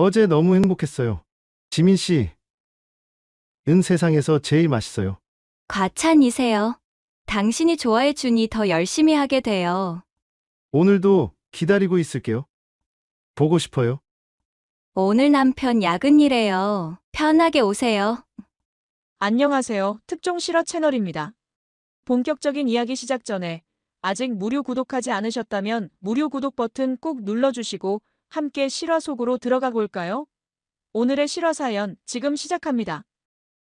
어제 너무 행복했어요. 지민 씨, 은 세상에서 제일 맛있어요. 과찬이세요. 당신이 좋아해 주니 더 열심히 하게 돼요. 오늘도 기다리고 있을게요. 보고 싶어요. 오늘 남편 야근이래요. 편하게 오세요. 안녕하세요. 특종 실화 채널입니다. 본격적인 이야기 시작 전에 아직 무료 구독하지 않으셨다면 무료 구독 버튼 꼭 눌러주시고 함께 실화 속으로 들어가 볼까요? 오늘의 실화 사연 지금 시작합니다.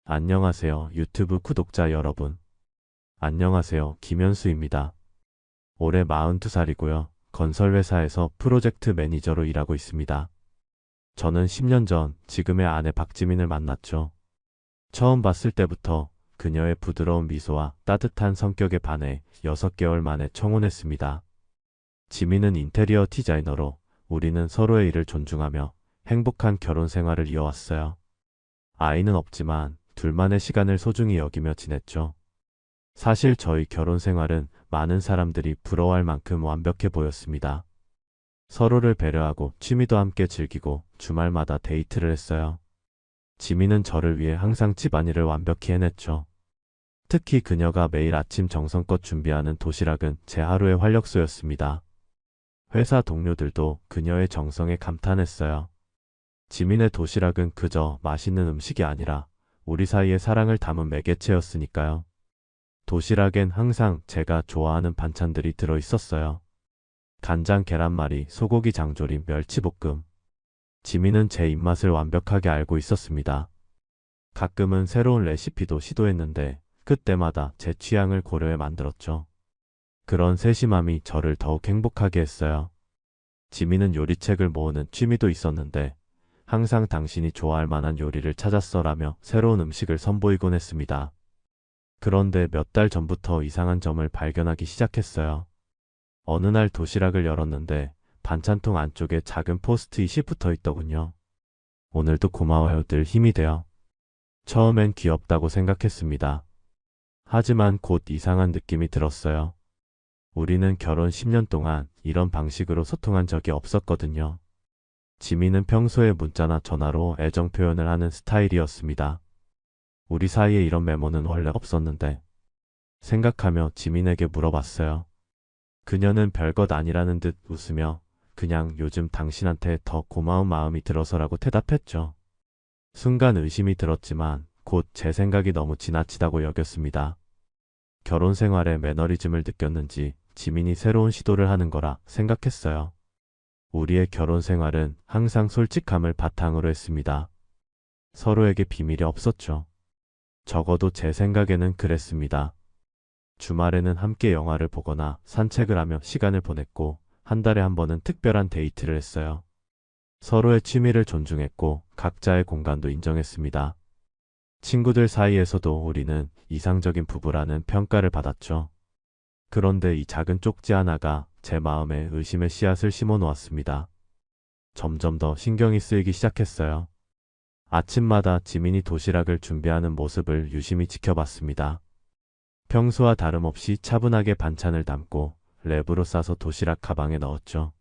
안녕하세요, 유튜브 구독자 여러분. 안녕하세요, 김현수입니다. 올해 42살이고요. 건설회사에서 프로젝트 매니저로 일하고 있습니다. 저는 10년 전 지금의 아내 박지민을 만났죠. 처음 봤을 때부터 그녀의 부드러운 미소와 따뜻한 성격에 반해 6개월 만에 청혼했습니다. 지민은 인테리어 디자이너로 우리는 서로의 일을 존중하며 행복한 결혼 생활을 이어왔어요. 아이는 없지만 둘만의 시간을 소중히 여기며 지냈죠. 사실 저희 결혼 생활은 많은 사람들이 부러워할 만큼 완벽해 보였습니다. 서로를 배려하고 취미도 함께 즐기고 주말마다 데이트를 했어요. 지민은 저를 위해 항상 집안일을 완벽히 해냈죠. 특히 그녀가 매일 아침 정성껏 준비하는 도시락은 제 하루의 활력소였습니다. 회사 동료들도 그녀의 정성에 감탄했어요. 지민의 도시락은 그저 맛있는 음식이 아니라 우리 사이의 사랑을 담은 매개체였으니까요. 도시락엔 항상 제가 좋아하는 반찬들이 들어 있었어요. 간장 계란말이, 소고기 장조림, 멸치볶음. 지민은 제 입맛을 완벽하게 알고 있었습니다. 가끔은 새로운 레시피도 시도했는데 그때마다 제 취향을 고려해 만들었죠. 그런 세심함이 저를 더욱 행복하게 했어요. 지민은 요리책을 모으는 취미도 있었는데 항상 당신이 좋아할 만한 요리를 찾았어라며 새로운 음식을 선보이곤 했습니다. 그런데 몇 달 전부터 이상한 점을 발견하기 시작했어요. 어느 날 도시락을 열었는데 반찬통 안쪽에 작은 포스트잇이 붙어 있더군요. 오늘도 고마워요 늘 힘이 되어. 처음엔 귀엽다고 생각했습니다. 하지만 곧 이상한 느낌이 들었어요. 우리는 결혼 10년 동안 이런 방식으로 소통한 적이 없었거든요. 지민은 평소에 문자나 전화로 애정 표현을 하는 스타일이었습니다. 우리 사이에 이런 메모는 원래 없었는데 생각하며 지민에게 물어봤어요. 그녀는 별것 아니라는 듯 웃으며 그냥 요즘 당신한테 더 고마운 마음이 들어서라고 대답했죠. 순간 의심이 들었지만 곧 제 생각이 너무 지나치다고 여겼습니다. 결혼 생활에 매너리즘을 느꼈는지 지민이 새로운 시도를 하는 거라 생각했어요. 우리의 결혼 생활은 항상 솔직함을 바탕으로 했습니다. 서로에게 비밀이 없었죠. 적어도 제 생각에는 그랬습니다. 주말에는 함께 영화를 보거나 산책을 하며 시간을 보냈고 한 달에 한 번은 특별한 데이트를 했어요. 서로의 취미를 존중했고 각자의 공간도 인정했습니다. 친구들 사이에서도 우리는 이상적인 부부라는 평가를 받았죠. 그런데 이 작은 쪽지 하나가 제 마음에 의심의 씨앗을 심어 놓았습니다. 점점 더 신경이 쓰이기 시작했어요. 아침마다 지민이 도시락을 준비하는 모습을 유심히 지켜봤습니다. 평소와 다름없이 차분하게 반찬을 담고 랩으로 싸서 도시락 가방에 넣었죠.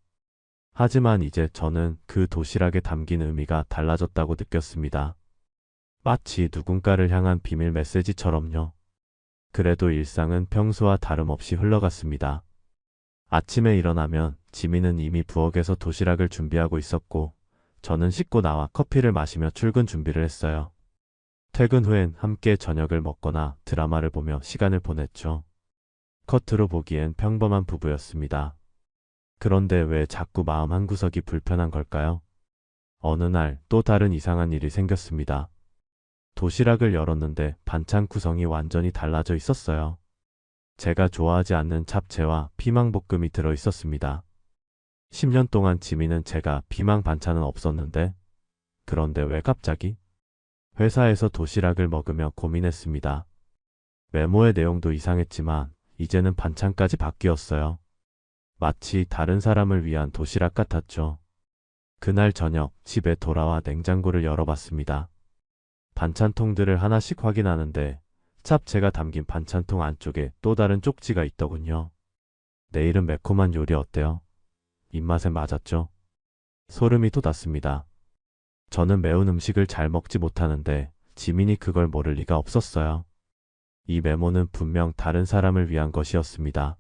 하지만 이제 저는 그 도시락에 담긴 의미가 달라졌다고 느꼈습니다. 마치 누군가를 향한 비밀 메시지처럼요. 그래도 일상은 평소와 다름없이 흘러갔습니다. 아침에 일어나면 지민은 이미 부엌에서 도시락을 준비하고 있었고 저는 씻고 나와 커피를 마시며 출근 준비를 했어요. 퇴근 후엔 함께 저녁을 먹거나 드라마를 보며 시간을 보냈죠. 겉으로 보기엔 평범한 부부였습니다. 그런데 왜 자꾸 마음 한구석이 불편한 걸까요? 어느 날 또 다른 이상한 일이 생겼습니다. 도시락을 열었는데 반찬 구성이 완전히 달라져 있었어요. 제가 좋아하지 않는 잡채와 피망볶음이 들어 있었습니다. 10년 동안 지민은 제가 피망 반찬은 없었는데 그런데 왜 갑자기? 회사에서 도시락을 먹으며 고민했습니다. 메모의 내용도 이상했지만 이제는 반찬까지 바뀌었어요. 마치 다른 사람을 위한 도시락 같았죠. 그날 저녁 집에 돌아와 냉장고를 열어봤습니다. 반찬통들을 하나씩 확인하는데 잡채가 담긴 반찬통 안쪽에 또 다른 쪽지가 있더군요. 내일은 매콤한 요리 어때요? 입맛에 맞았죠? 소름이 돋았습니다. 저는 매운 음식을 잘 먹지 못하는데 지민이 그걸 모를 리가 없었어요. 이 메모는 분명 다른 사람을 위한 것이었습니다.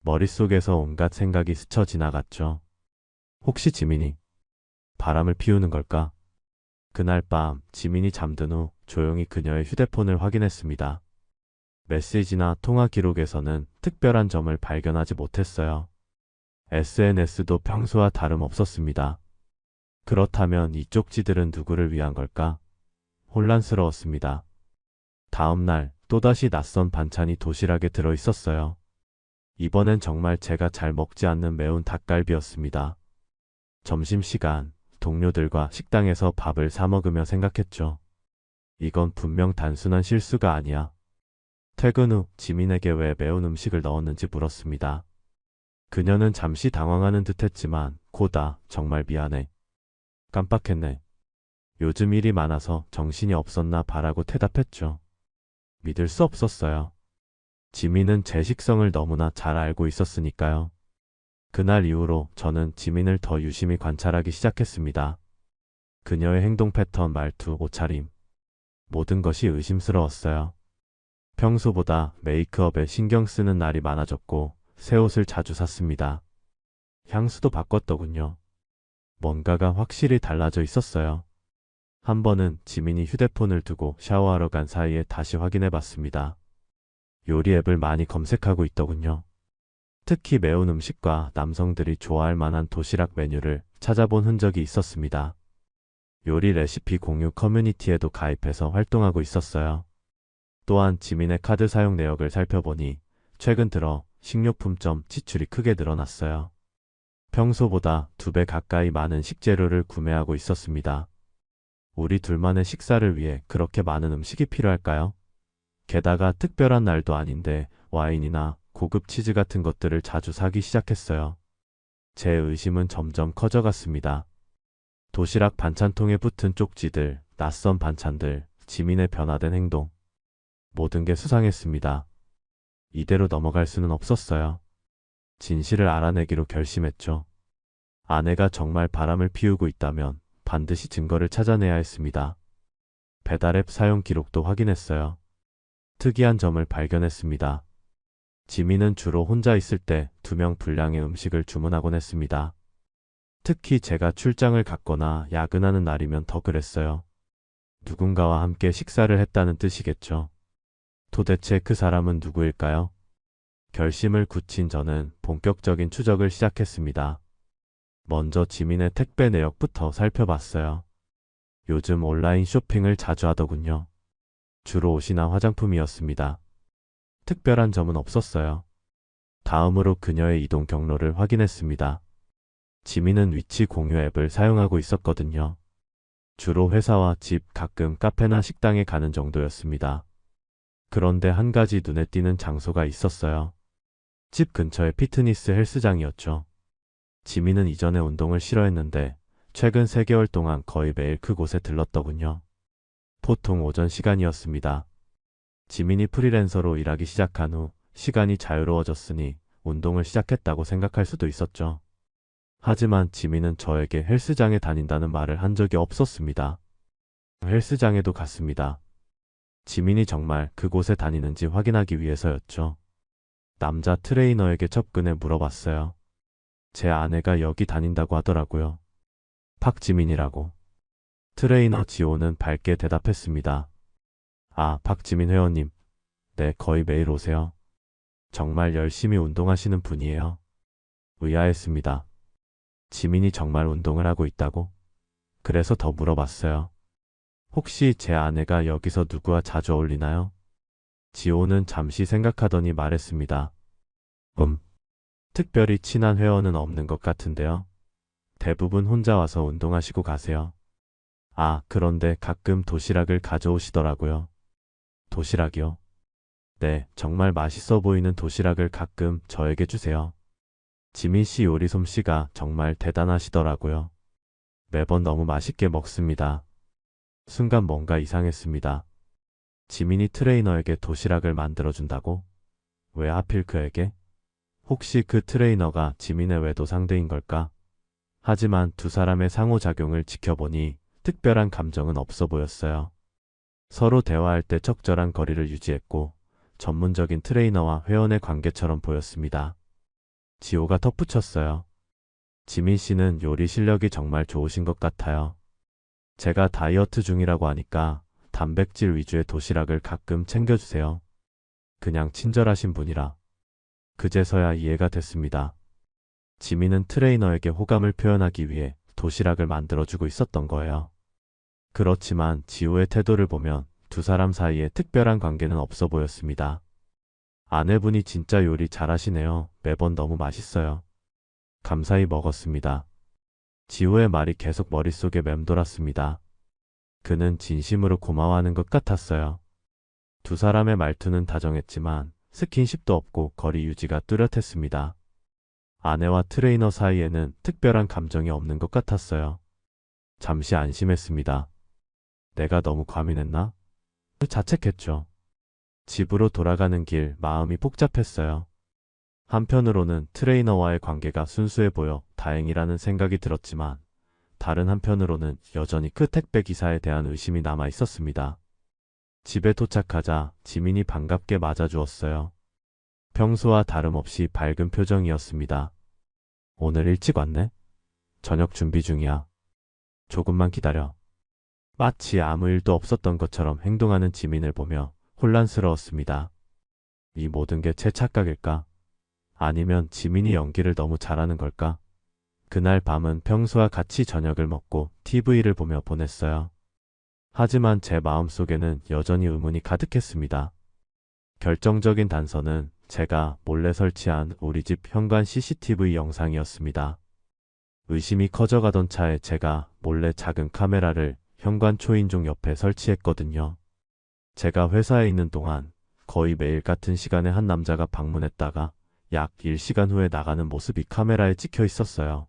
머릿속에서 온갖 생각이 스쳐 지나갔죠. 혹시 지민이 바람을 피우는 걸까? 그날 밤 지민이 잠든 후 조용히 그녀의 휴대폰을 확인했습니다. 메시지나 통화 기록에서는 특별한 점을 발견하지 못했어요. SNS도 평소와 다름없었습니다. 그렇다면 이 쪽지들은 누구를 위한 걸까? 혼란스러웠습니다. 다음 날 또다시 낯선 반찬이 도시락에 들어 있었어요. 이번엔 정말 제가 잘 먹지 않는 매운 닭갈비였습니다. 점심시간 동료들과 식당에서 밥을 사 먹으며 생각했죠. 이건 분명 단순한 실수가 아니야. 퇴근 후 지민에게 왜 매운 음식을 넣었는지 물었습니다. 그녀는 잠시 당황하는 듯 했지만 고다 정말 미안해. 깜빡했네. 요즘 일이 많아서 정신이 없었나 봐라고 대답했죠. 믿을 수 없었어요. 지민은 제 식성을 너무나 잘 알고 있었으니까요. 그날 이후로 저는 지민을 더 유심히 관찰하기 시작했습니다. 그녀의 행동 패턴, 말투, 옷차림. 모든 것이 의심스러웠어요. 평소보다 메이크업에 신경 쓰는 날이 많아졌고 새 옷을 자주 샀습니다. 향수도 바꿨더군요. 뭔가가 확실히 달라져 있었어요. 한 번은 지민이 휴대폰을 두고 샤워하러 간 사이에 다시 확인해 봤습니다. 요리 앱을 많이 검색하고 있더군요. 특히 매운 음식과 남성들이 좋아할 만한 도시락 메뉴를 찾아본 흔적이 있었습니다. 요리 레시피 공유 커뮤니티에도 가입해서 활동하고 있었어요. 또한 지민의 카드 사용 내역을 살펴보니 최근 들어 식료품점 지출이 크게 늘어났어요. 평소보다 두 배 가까이 많은 식재료를 구매하고 있었습니다. 우리 둘만의 식사를 위해 그렇게 많은 음식이 필요할까요? 게다가 특별한 날도 아닌데 와인이나 고급 치즈 같은 것들을 자주 사기 시작했어요. 제 의심은 점점 커져갔습니다. 도시락 반찬통에 붙은 쪽지들, 낯선 반찬들, 지민의 변화된 행동. 모든 게 수상했습니다. 이대로 넘어갈 수는 없었어요. 진실을 알아내기로 결심했죠. 아내가 정말 바람을 피우고 있다면 반드시 증거를 찾아내야 했습니다. 배달앱 사용 기록도 확인했어요. 특이한 점을 발견했습니다. 지민은 주로 혼자 있을 때 두 명 분량의 음식을 주문하곤 했습니다. 특히 제가 출장을 갔거나 야근하는 날이면 더 그랬어요. 누군가와 함께 식사를 했다는 뜻이겠죠. 도대체 그 사람은 누구일까요? 결심을 굳힌 저는 본격적인 추적을 시작했습니다. 먼저 지민의 택배 내역부터 살펴봤어요. 요즘 온라인 쇼핑을 자주 하더군요. 주로 옷이나 화장품이었습니다. 특별한 점은 없었어요. 다음으로 그녀의 이동 경로를 확인했습니다. 지민은 위치 공유 앱을 사용하고 있었거든요. 주로 회사와 집, 가끔 카페나 식당에 가는 정도였습니다. 그런데 한 가지 눈에 띄는 장소가 있었어요. 집 근처의 피트니스 헬스장이었죠. 지민은 이전에 운동을 싫어했는데 최근 3개월 동안 거의 매일 그곳에 들렀더군요. 보통 오전 시간이었습니다. 지민이 프리랜서로 일하기 시작한 후 시간이 자유로워졌으니 운동을 시작했다고 생각할 수도 있었죠. 하지만 지민은 저에게 헬스장에 다닌다는 말을 한 적이 없었습니다. 헬스장에도 갔습니다. 지민이 정말 그곳에 다니는지 확인하기 위해서였죠. 남자 트레이너에게 접근해 물어봤어요. 제 아내가 여기 다닌다고 하더라고요. 박지민이라고. 트레이너 지호는 밝게 대답했습니다. 아, 박지민 회원님. 네, 거의 매일 오세요. 정말 열심히 운동하시는 분이에요. 의아했습니다. 지민이 정말 운동을 하고 있다고? 그래서 더 물어봤어요. 혹시 제 아내가 여기서 누구와 자주 어울리나요? 지호는 잠시 생각하더니 말했습니다. 음. 특별히 친한 회원은 없는 것 같은데요. 대부분 혼자 와서 운동하시고 가세요. 아, 그런데 가끔 도시락을 가져오시더라고요. 도시락이요? 네, 정말 맛있어 보이는 도시락을 가끔 저에게 주세요. 지민 씨 요리 솜씨가 정말 대단하시더라고요. 매번 너무 맛있게 먹습니다. 순간 뭔가 이상했습니다. 지민이 트레이너에게 도시락을 만들어준다고? 왜 하필 그에게? 혹시 그 트레이너가 지민의 외도 상대인 걸까? 하지만 두 사람의 상호작용을 지켜보니 특별한 감정은 없어 보였어요. 서로 대화할 때 적절한 거리를 유지했고 전문적인 트레이너와 회원의 관계처럼 보였습니다. 지호가 덧붙였어요. 지민 씨는 요리 실력이 정말 좋으신 것 같아요. 제가 다이어트 중이라고 하니까 단백질 위주의 도시락을 가끔 챙겨주세요. 그냥 친절하신 분이라. 그제서야 이해가 됐습니다. 지민은 트레이너에게 호감을 표현하기 위해 도시락을 만들어주고 있었던 거예요. 그렇지만 지호의 태도를 보면 두 사람 사이에 특별한 관계는 없어 보였습니다. 아내분이 진짜 요리 잘하시네요. 매번 너무 맛있어요. 감사히 먹었습니다. 지호의 말이 계속 머릿속에 맴돌았습니다. 그는 진심으로 고마워하는 것 같았어요. 두 사람의 말투는 다정했지만 스킨십도 없고 거리 유지가 뚜렷했습니다. 아내와 트레이너 사이에는 특별한 감정이 없는 것 같았어요. 잠시 안심했습니다. 내가 너무 과민했나? 자책했죠. 집으로 돌아가는 길 마음이 복잡했어요. 한편으로는 트레이너와의 관계가 순수해 보여 다행이라는 생각이 들었지만 다른 한편으로는 여전히 그 택배 기사에 대한 의심이 남아 있었습니다. 집에 도착하자 지민이 반갑게 맞아주었어요. 평소와 다름없이 밝은 표정이었습니다. 오늘 일찍 왔네? 저녁 준비 중이야. 조금만 기다려. 마치 아무 일도 없었던 것처럼 행동하는 지민을 보며 혼란스러웠습니다. 이 모든 게 제 착각일까? 아니면 지민이 연기를 너무 잘하는 걸까? 그날 밤은 평소와 같이 저녁을 먹고 TV를 보며 보냈어요. 하지만 제 마음속에는 여전히 의문이 가득했습니다. 결정적인 단서는 제가 몰래 설치한 우리 집 현관 CCTV 영상이었습니다. 의심이 커져가던 차에 제가 몰래 작은 카메라를 현관 초인종 옆에 설치했거든요. 제가 회사에 있는 동안 거의 매일 같은 시간에 한 남자가 방문했다가 약 1시간 후에 나가는 모습이 카메라에 찍혀 있었어요.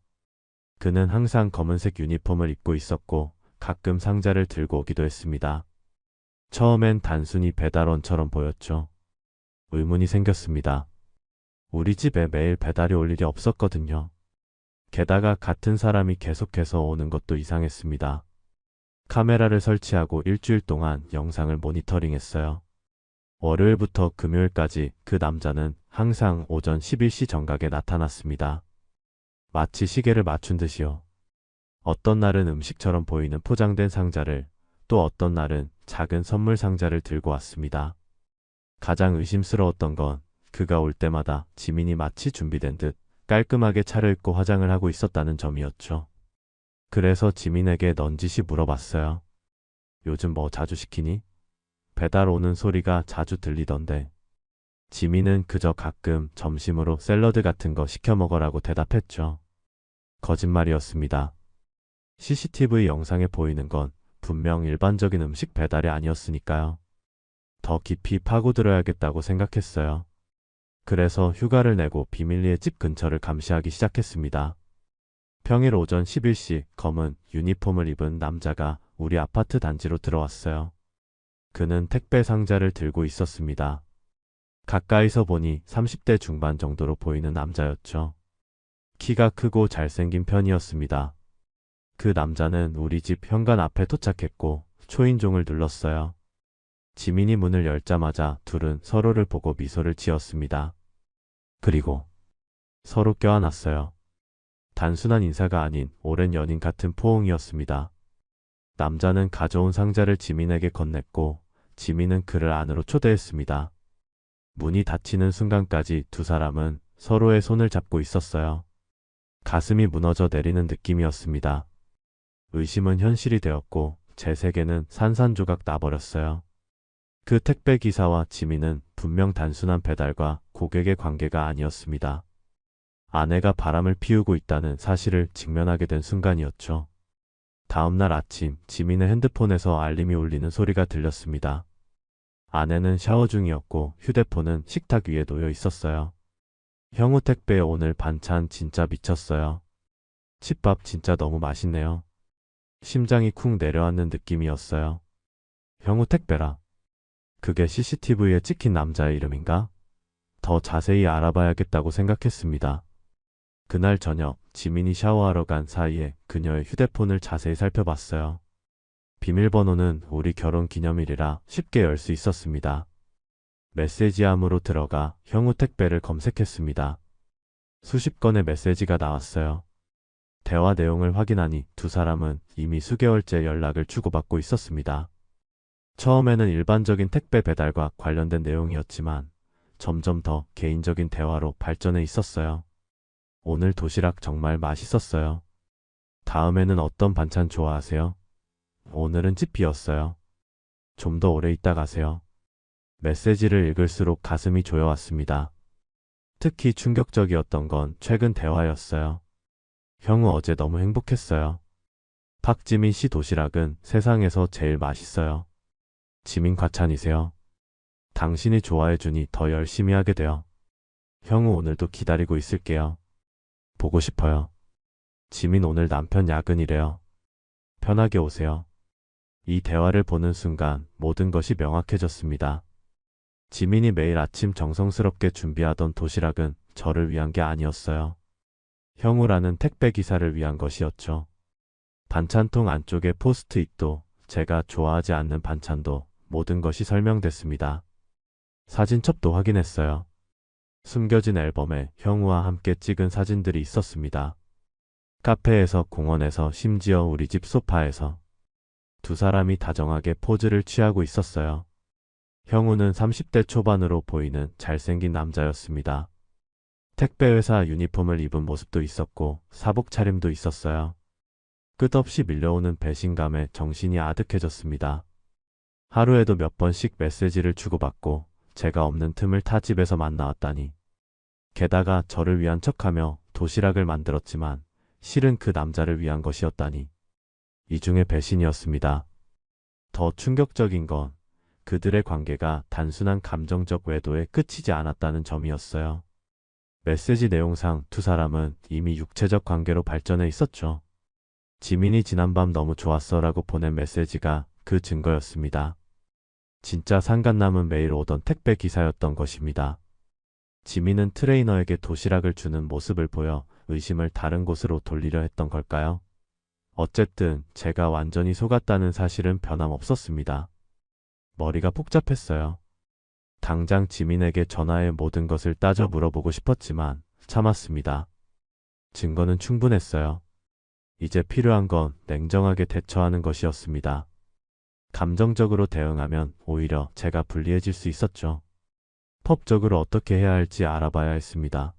그는 항상 검은색 유니폼을 입고 있었고 가끔 상자를 들고 오기도 했습니다. 처음엔 단순히 배달원처럼 보였죠. 의문이 생겼습니다. 우리 집에 매일 배달이 올 일이 없었거든요. 게다가 같은 사람이 계속해서 오는 것도 이상했습니다. 카메라를 설치하고 일주일 동안 영상을 모니터링했어요. 월요일부터 금요일까지 그 남자는 항상 오전 11시 정각에 나타났습니다. 마치 시계를 맞춘 듯이요. 어떤 날은 음식처럼 보이는 포장된 상자를 또 어떤 날은 작은 선물 상자를 들고 왔습니다. 가장 의심스러웠던 건 그가 올 때마다 지민이 마치 준비된 듯 깔끔하게 차려입고 화장을 하고 있었다는 점이었죠. 그래서 지민에게 넌지시 물어봤어요. 요즘 뭐 자주 시키니? 배달 오는 소리가 자주 들리던데. 지민은 그저 가끔 점심으로 샐러드 같은 거 시켜 먹으라고 대답했죠. 거짓말이었습니다. CCTV 영상에 보이는 건 분명 일반적인 음식 배달이 아니었으니까요. 더 깊이 파고들어야겠다고 생각했어요. 그래서 휴가를 내고 비밀리에 집 근처를 감시하기 시작했습니다. 평일 오전 11시 검은 유니폼을 입은 남자가 우리 아파트 단지로 들어왔어요. 그는 택배 상자를 들고 있었습니다. 가까이서 보니 30대 중반 정도로 보이는 남자였죠. 키가 크고 잘생긴 편이었습니다. 그 남자는 우리 집 현관 앞에 도착했고 초인종을 눌렀어요. 지민이 문을 열자마자 둘은 서로를 보고 미소를 지었습니다. 그리고 서로 껴안았어요. 단순한 인사가 아닌 오랜 연인 같은 포옹이었습니다. 남자는 가져온 상자를 지민에게 건넸고 지민은 그를 안으로 초대했습니다. 문이 닫히는 순간까지 두 사람은 서로의 손을 잡고 있었어요. 가슴이 무너져 내리는 느낌이었습니다. 의심은 현실이 되었고 제 세계는 산산조각 나버렸어요. 그 택배 기사와 지민은 분명 단순한 배달과 고객의 관계가 아니었습니다. 아내가 바람을 피우고 있다는 사실을 직면하게 된 순간이었죠. 다음날 아침 지민의 핸드폰에서 알림이 울리는 소리가 들렸습니다. 아내는 샤워 중이었고 휴대폰은 식탁 위에 놓여 있었어요. 형우 택배에 오늘 반찬 진짜 미쳤어요. 칩밥 진짜 너무 맛있네요. 심장이 쿵 내려앉는 느낌이었어요. 형우 택배라. 그게 CCTV에 찍힌 남자의 이름인가? 더 자세히 알아봐야겠다고 생각했습니다. 그날 저녁 지민이 샤워하러 간 사이에 그녀의 휴대폰을 자세히 살펴봤어요. 비밀번호는 우리 결혼 기념일이라 쉽게 열 수 있었습니다. 메시지함으로 들어가 형우 택배를 검색했습니다. 수십 건의 메시지가 나왔어요. 대화 내용을 확인하니 두 사람은 이미 수개월째 연락을 주고받고 있었습니다. 처음에는 일반적인 택배 배달과 관련된 내용이었지만 점점 더 개인적인 대화로 발전해 있었어요. 오늘 도시락 정말 맛있었어요. 다음에는 어떤 반찬 좋아하세요? 오늘은 집 비었어요. 좀 더 오래 있다 가세요. 메시지를 읽을수록 가슴이 조여왔습니다. 특히 충격적이었던 건 최근 대화였어요. 형우 어제 너무 행복했어요. 박지민 씨 도시락은 세상에서 제일 맛있어요. 지민 과찬이세요. 당신이 좋아해주니 더 열심히 하게 돼요. 형우 오늘도 기다리고 있을게요. 보고 싶어요. 지민 오늘 남편 야근이래요. 편하게 오세요. 이 대화를 보는 순간 모든 것이 명확해졌습니다. 지민이 매일 아침 정성스럽게 준비하던 도시락은 저를 위한 게 아니었어요. 형우라는 택배 기사를 위한 것이었죠. 반찬통 안쪽에 포스트잇도 제가 좋아하지 않는 반찬도 모든 것이 설명됐습니다. 사진첩도 확인했어요. 숨겨진 앨범에 형우와 함께 찍은 사진들이 있었습니다. 카페에서 공원에서 심지어 우리 집 소파에서 두 사람이 다정하게 포즈를 취하고 있었어요. 형우는 30대 초반으로 보이는 잘생긴 남자였습니다. 택배회사 유니폼을 입은 모습도 있었고 사복 차림도 있었어요. 끝없이 밀려오는 배신감에 정신이 아득해졌습니다. 하루에도 몇 번씩 메시지를 주고받고 제가 없는 틈을 타 집에서 만나왔다니. 게다가 저를 위한 척하며 도시락을 만들었지만 실은 그 남자를 위한 것이었다니. 이중의 배신이었습니다. 더 충격적인 건 그들의 관계가 단순한 감정적 외도에 끝이지 않았다는 점이었어요. 메시지 내용상 두 사람은 이미 육체적 관계로 발전해 있었죠. 지민이 지난밤 너무 좋았어 라고 보낸 메시지가 그 증거였습니다. 진짜 상간남은 매일 오던 택배 기사였던 것입니다. 지민은 트레이너에게 도시락을 주는 모습을 보여 의심을 다른 곳으로 돌리려 했던 걸까요? 어쨌든 제가 완전히 속았다는 사실은 변함없었습니다. 머리가 복잡했어요. 당장 지민에게 전화해 모든 것을 따져 물어보고 싶었지만 참았습니다. 증거는 충분했어요. 이제 필요한 건 냉정하게 대처하는 것이었습니다. 감정적으로 대응하면 오히려 제가 불리해질 수 있었죠. 법적으로 어떻게 해야 할지 알아봐야 했습니다.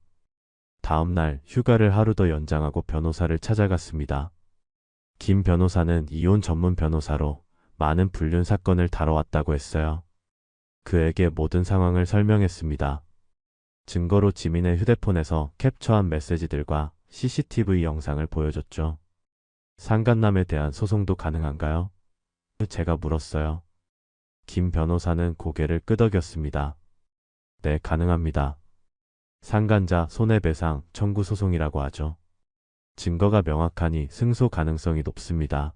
다음 날 휴가를 하루 더 연장하고 변호사를 찾아갔습니다. 김 변호사는 이혼 전문 변호사로 많은 불륜 사건을 다뤄왔다고 했어요. 그에게 모든 상황을 설명했습니다. 증거로 지민의 휴대폰에서 캡처한 메시지들과 CCTV 영상을 보여줬죠. 상간남에 대한 소송도 가능한가요? 제가 물었어요. 김 변호사는 고개를 끄덕였습니다. 네, 가능합니다. 상간자 손해배상 청구 소송이라고 하죠. 증거가 명확하니 승소 가능성이 높습니다.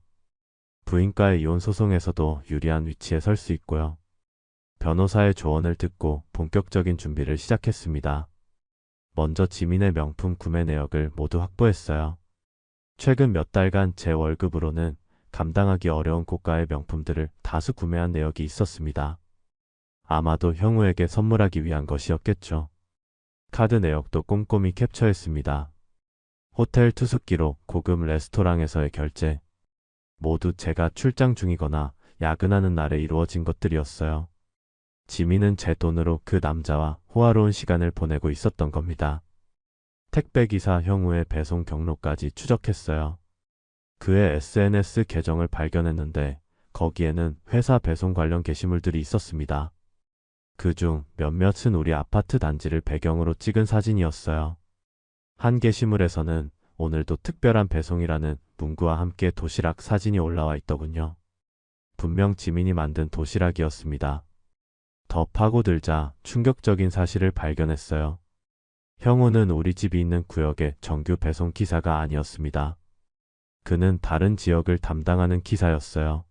부인과의 이혼 소송에서도 유리한 위치에 설 수 있고요. 변호사의 조언을 듣고 본격적인 준비를 시작했습니다. 먼저 지민의 명품 구매 내역을 모두 확보했어요. 최근 몇 달간 제 월급으로는 감당하기 어려운 고가의 명품들을 다수 구매한 내역이 있었습니다. 아마도 형우에게 선물하기 위한 것이었겠죠. 카드 내역도 꼼꼼히 캡처했습니다. 호텔 투숙기로 고급 레스토랑에서의 결제. 모두 제가 출장 중이거나 야근하는 날에 이루어진 것들이었어요. 지민은 제 돈으로 그 남자와 호화로운 시간을 보내고 있었던 겁니다. 택배기사 형우의 배송 경로까지 추적했어요. 그의 SNS 계정을 발견했는데 거기에는 회사 배송 관련 게시물들이 있었습니다. 그중 몇몇은 우리 아파트 단지를 배경으로 찍은 사진이었어요. 한 게시물에서는 오늘도 특별한 배송이라는 문구와 함께 도시락 사진이 올라와 있더군요. 분명 지민이 만든 도시락이었습니다. 더 파고들자 충격적인 사실을 발견했어요. 형우는 우리 집이 있는 구역의 정규 배송 기사가 아니었습니다. 그는 다른 지역을 담당하는 기사였어요.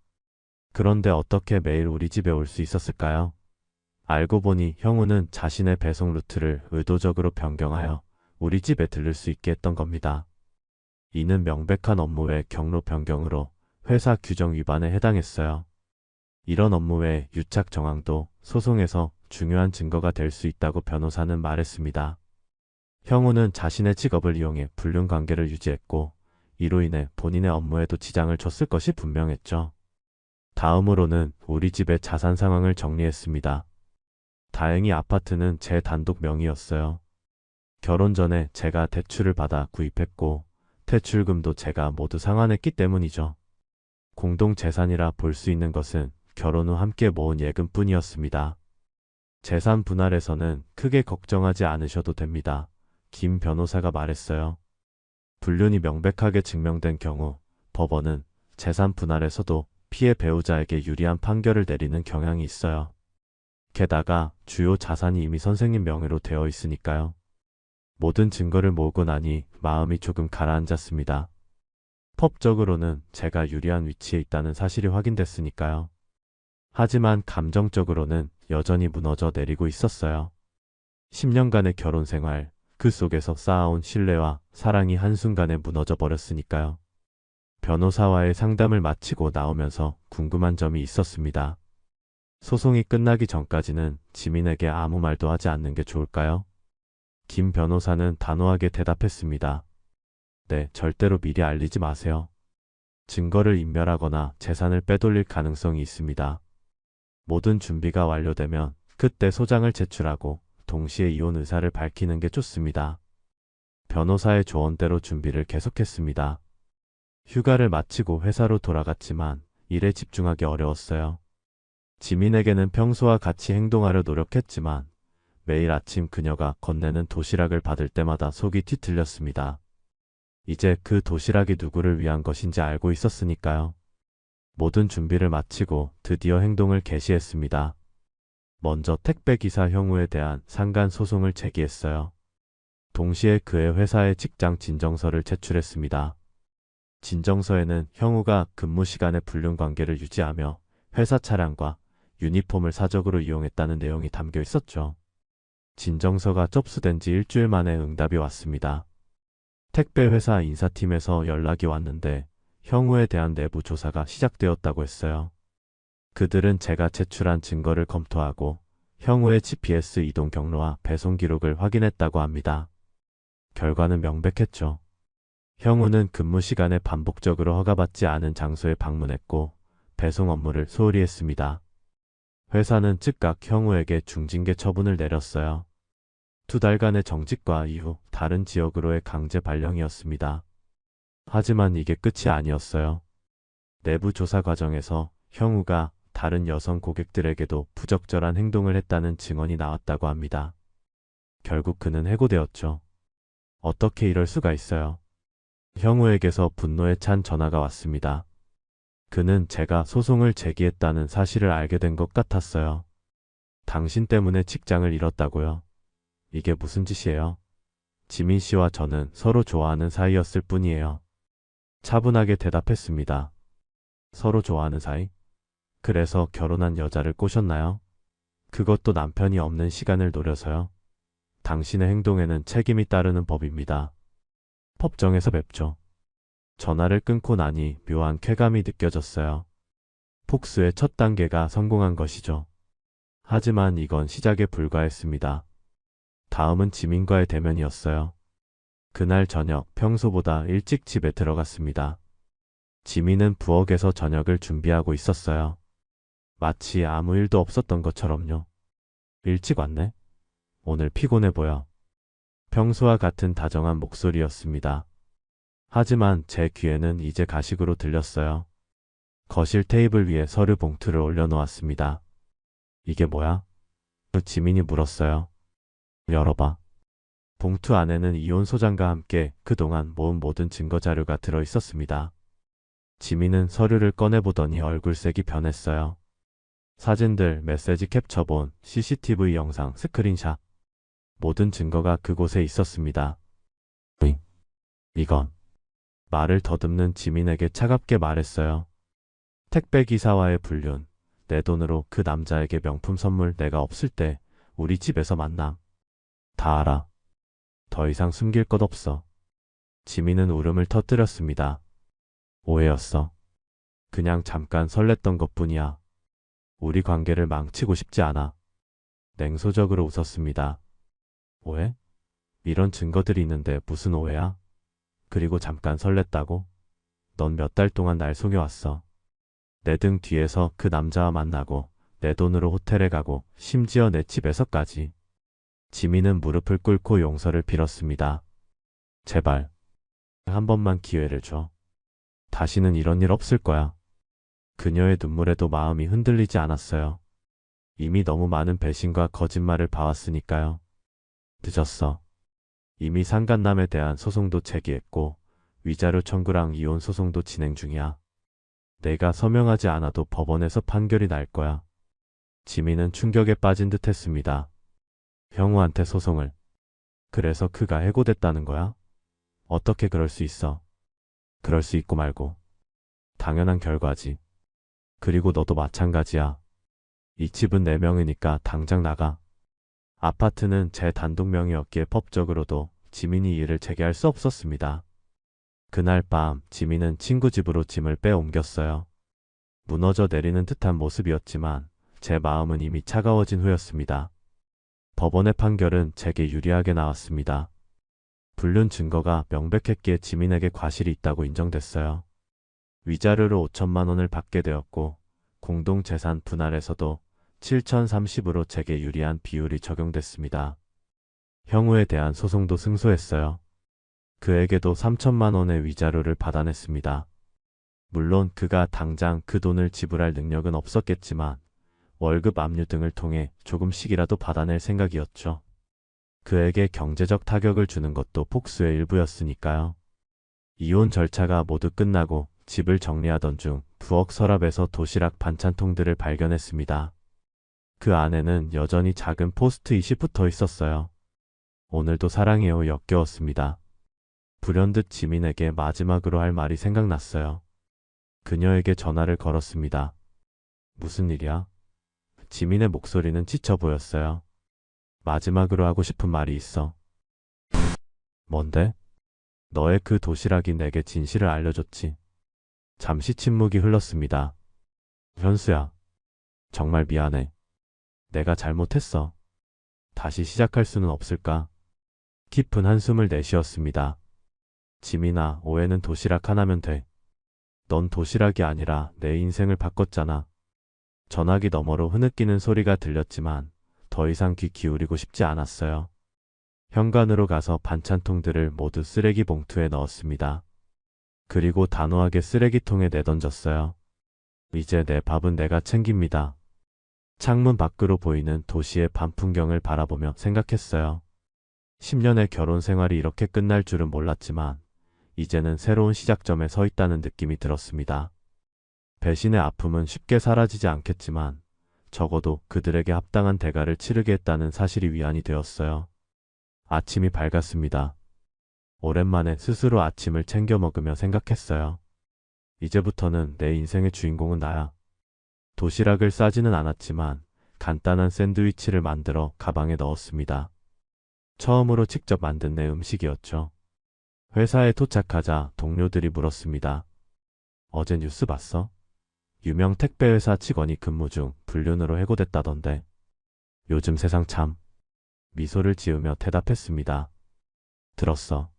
그런데 어떻게 매일 우리 집에 올 수 있었을까요? 알고 보니 형우는 자신의 배송 루트를 의도적으로 변경하여 우리 집에 들를 수 있게 했던 겁니다. 이는 명백한 업무의 경로 변경으로 회사 규정 위반에 해당했어요. 이런 업무 외 유착 정황도 소송에서 중요한 증거가 될 수 있다고 변호사는 말했습니다. 형우는 자신의 직업을 이용해 불륜 관계를 유지했고 이로 인해 본인의 업무에도 지장을 줬을 것이 분명했죠. 다음으로는 우리 집의 자산 상황을 정리했습니다. 다행히 아파트는 제 단독 명의였어요. 결혼 전에 제가 대출을 받아 구입했고 대출금도 제가 모두 상환했기 때문이죠. 공동 재산이라 볼 수 있는 것은 결혼 후 함께 모은 예금뿐이었습니다. 재산 분할에서는 크게 걱정하지 않으셔도 됩니다. 김 변호사가 말했어요. 불륜이 명백하게 증명된 경우 법원은 재산 분할에서도 피해 배우자에게 유리한 판결을 내리는 경향이 있어요. 게다가 주요 자산이 이미 선생님 명의로 되어 있으니까요. 모든 증거를 모으고 나니 마음이 조금 가라앉았습니다. 법적으로는 제가 유리한 위치에 있다는 사실이 확인됐으니까요. 하지만 감정적으로는 여전히 무너져 내리고 있었어요. 10년간의 결혼 생활, 그 속에서 쌓아온 신뢰와 사랑이 한순간에 무너져 버렸으니까요. 변호사와의 상담을 마치고 나오면서 궁금한 점이 있었습니다. 소송이 끝나기 전까지는 지민에게 아무 말도 하지 않는 게 좋을까요? 김 변호사는 단호하게 대답했습니다. 네, 절대로 미리 알리지 마세요. 증거를 인멸하거나 재산을 빼돌릴 가능성이 있습니다. 모든 준비가 완료되면 그때 소장을 제출하고 동시에 이혼 의사를 밝히는 게 좋습니다. 변호사의 조언대로 준비를 계속했습니다. 휴가를 마치고 회사로 돌아갔지만 일에 집중하기 어려웠어요. 지민에게는 평소와 같이 행동하려 노력했지만 매일 아침 그녀가 건네는 도시락을 받을 때마다 속이 뒤틀렸습니다. 이제 그 도시락이 누구를 위한 것인지 알고 있었으니까요. 모든 준비를 마치고 드디어 행동을 개시했습니다. 먼저 택배기사 형우에 대한 상간 소송을 제기했어요. 동시에 그의 회사의 직장 진정서를 제출했습니다. 진정서에는 형우가 근무 시간에 불륜 관계를 유지하며 회사 차량과 유니폼을 사적으로 이용했다는 내용이 담겨 있었죠. 진정서가 접수된 지 일주일 만에 응답이 왔습니다. 택배 회사 인사팀에서 연락이 왔는데 형우에 대한 내부 조사가 시작되었다고 했어요. 그들은 제가 제출한 증거를 검토하고 형우의 GPS 이동 경로와 배송 기록을 확인했다고 합니다. 결과는 명백했죠. 형우는 근무 시간에 반복적으로 허가받지 않은 장소에 방문했고 배송 업무를 소홀히 했습니다. 회사는 즉각 형우에게 중징계 처분을 내렸어요. 두 달간의 정직과 이후 다른 지역으로의 강제 발령이었습니다. 하지만 이게 끝이 아니었어요. 내부 조사 과정에서 형우가 다른 여성 고객들에게도 부적절한 행동을 했다는 증언이 나왔다고 합니다. 결국 그는 해고되었죠. 어떻게 이럴 수가 있어요. 형우에게서 분노에 찬 전화가 왔습니다. 그는 제가 소송을 제기했다는 사실을 알게 된 것 같았어요. 당신 때문에 직장을 잃었다고요. 이게 무슨 짓이에요? 지민 씨와 저는 서로 좋아하는 사이였을 뿐이에요. 차분하게 대답했습니다. 서로 좋아하는 사이? 그래서 결혼한 여자를 꼬셨나요? 그것도 남편이 없는 시간을 노려서요. 당신의 행동에는 책임이 따르는 법입니다. 법정에서 뵙죠. 전화를 끊고 나니 묘한 쾌감이 느껴졌어요. 폭스의 첫 단계가 성공한 것이죠. 하지만 이건 시작에 불과했습니다. 다음은 지민과의 대면이었어요. 그날 저녁 평소보다 일찍 집에 들어갔습니다. 지민은 부엌에서 저녁을 준비하고 있었어요. 마치 아무 일도 없었던 것처럼요. 일찍 왔네? 오늘 피곤해 보여. 평소와 같은 다정한 목소리였습니다. 하지만 제 귀에는 이제 가식으로 들렸어요. 거실 테이블 위에 서류 봉투를 올려놓았습니다. 이게 뭐야? 지민이 물었어요. 열어봐. 봉투 안에는 이혼 소장과 함께 그동안 모은 모든 증거 자료가 들어 있었습니다. 지민은 서류를 꺼내보더니 얼굴색이 변했어요. 사진들, 메시지 캡처본, CCTV 영상, 스크린샷. 모든 증거가 그곳에 있었습니다. 이건. 말을 더듬는 지민에게 차갑게 말했어요. 택배 기사와의 불륜. 내 돈으로 그 남자에게 명품 선물 내가 없을 때 우리 집에서 만남. 다 알아. 더 이상 숨길 것 없어. 지민은 울음을 터뜨렸습니다. 오해였어. 그냥 잠깐 설렜던 것 뿐이야. 우리 관계를 망치고 싶지 않아. 냉소적으로 웃었습니다. 오해? 이런 증거들이 있는데 무슨 오해야? 그리고 잠깐 설렜다고? 넌 몇 달 동안 날 속여왔어. 내 등 뒤에서 그 남자와 만나고 내 돈으로 호텔에 가고 심지어 내 집에서까지. 지민은 무릎을 꿇고 용서를 빌었습니다. 제발 한 번만 기회를 줘. 다시는 이런 일 없을 거야. 그녀의 눈물에도 마음이 흔들리지 않았어요. 이미 너무 많은 배신과 거짓말을 봐왔으니까요. 늦었어. 이미 상간남에 대한 소송도 제기했고 위자료 청구랑 이혼 소송도 진행 중이야. 내가 서명하지 않아도 법원에서 판결이 날 거야. 지민은 충격에 빠진 듯 했습니다. 형우한테 소송을. 그래서 그가 해고됐다는 거야? 어떻게 그럴 수 있어? 그럴 수 있고 말고. 당연한 결과지. 그리고 너도 마찬가지야. 이 집은 내 명이니까 당장 나가. 아파트는 제 단독 명의였기에 법적으로도 지민이 이를 재개할 수 없었습니다. 그날 밤 지민은 친구 집으로 짐을 빼 옮겼어요. 무너져 내리는 듯한 모습이었지만 제 마음은 이미 차가워진 후였습니다. 법원의 판결은 제게 유리하게 나왔습니다. 불륜 증거가 명백했기에 지민에게 과실이 있다고 인정됐어요. 위자료로 5천만 원을 받게 되었고 공동재산 분할에서도 7,030으로 제게 유리한 비율이 적용됐습니다. 형우에 대한 소송도 승소했어요. 그에게도 3천만 원의 위자료를 받아냈습니다. 물론 그가 당장 그 돈을 지불할 능력은 없었겠지만 월급 압류 등을 통해 조금씩이라도 받아낼 생각이었죠. 그에게 경제적 타격을 주는 것도 복수의 일부였으니까요. 이혼 절차가 모두 끝나고 집을 정리하던 중 부엌 서랍에서 도시락 반찬통들을 발견했습니다. 그 안에는 여전히 작은 포스트잇이 붙어 있었어요. 오늘도 사랑해요 역겨웠습니다. 불현듯 지민에게 마지막으로 할 말이 생각났어요. 그녀에게 전화를 걸었습니다. 무슨 일이야? 지민의 목소리는 지쳐 보였어요. 마지막으로 하고 싶은 말이 있어. 뭔데? 너의 그 도시락이 내게 진실을 알려줬지. 잠시 침묵이 흘렀습니다. 현수야. 정말 미안해. 내가 잘못했어. 다시 시작할 수는 없을까? 깊은 한숨을 내쉬었습니다. 지민아, 오해는 도시락 하나면 돼. 넌 도시락이 아니라 내 인생을 바꿨잖아. 전화기 너머로 흐느끼는 소리가 들렸지만 더 이상 귀 기울이고 싶지 않았어요. 현관으로 가서 반찬통들을 모두 쓰레기 봉투에 넣었습니다. 그리고 단호하게 쓰레기통에 내던졌어요. 이제 내 밥은 내가 챙깁니다. 창문 밖으로 보이는 도시의 밤 풍경을 바라보며 생각했어요. 10년의 결혼 생활이 이렇게 끝날 줄은 몰랐지만 이제는 새로운 시작점에 서 있다는 느낌이 들었습니다. 배신의 아픔은 쉽게 사라지지 않겠지만 적어도 그들에게 합당한 대가를 치르게 했다는 사실이 위안이 되었어요. 아침이 밝았습니다. 오랜만에 스스로 아침을 챙겨 먹으며 생각했어요. 이제부터는 내 인생의 주인공은 나야. 도시락을 싸지는 않았지만 간단한 샌드위치를 만들어 가방에 넣었습니다. 처음으로 직접 만든 내 음식이었죠. 회사에 도착하자 동료들이 물었습니다. 어제 뉴스 봤어? 유명 택배회사 직원이 근무 중 불륜으로 해고됐다던데. 요즘 세상 참. 미소를 지으며 대답했습니다. 들었어.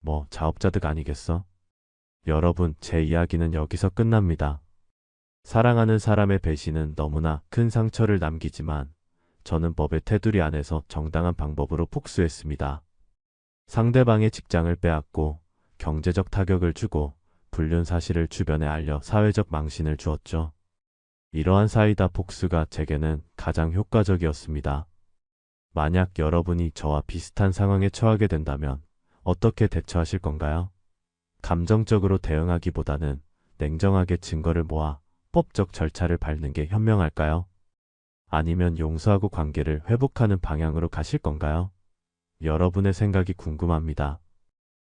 뭐 자업자득 아니겠어? 여러분, 제 이야기는 여기서 끝납니다. 사랑하는 사람의 배신은 너무나 큰 상처를 남기지만 저는 법의 테두리 안에서 정당한 방법으로 복수했습니다. 상대방의 직장을 빼앗고 경제적 타격을 주고 불륜 사실을 주변에 알려 사회적 망신을 주었죠. 이러한 사이다 복수가 제게는 가장 효과적이었습니다. 만약 여러분이 저와 비슷한 상황에 처하게 된다면 어떻게 대처하실 건가요? 감정적으로 대응하기보다는 냉정하게 증거를 모아 법적 절차를 밟는 게 현명할까요? 아니면 용서하고 관계를 회복하는 방향으로 가실 건가요? 여러분의 생각이 궁금합니다.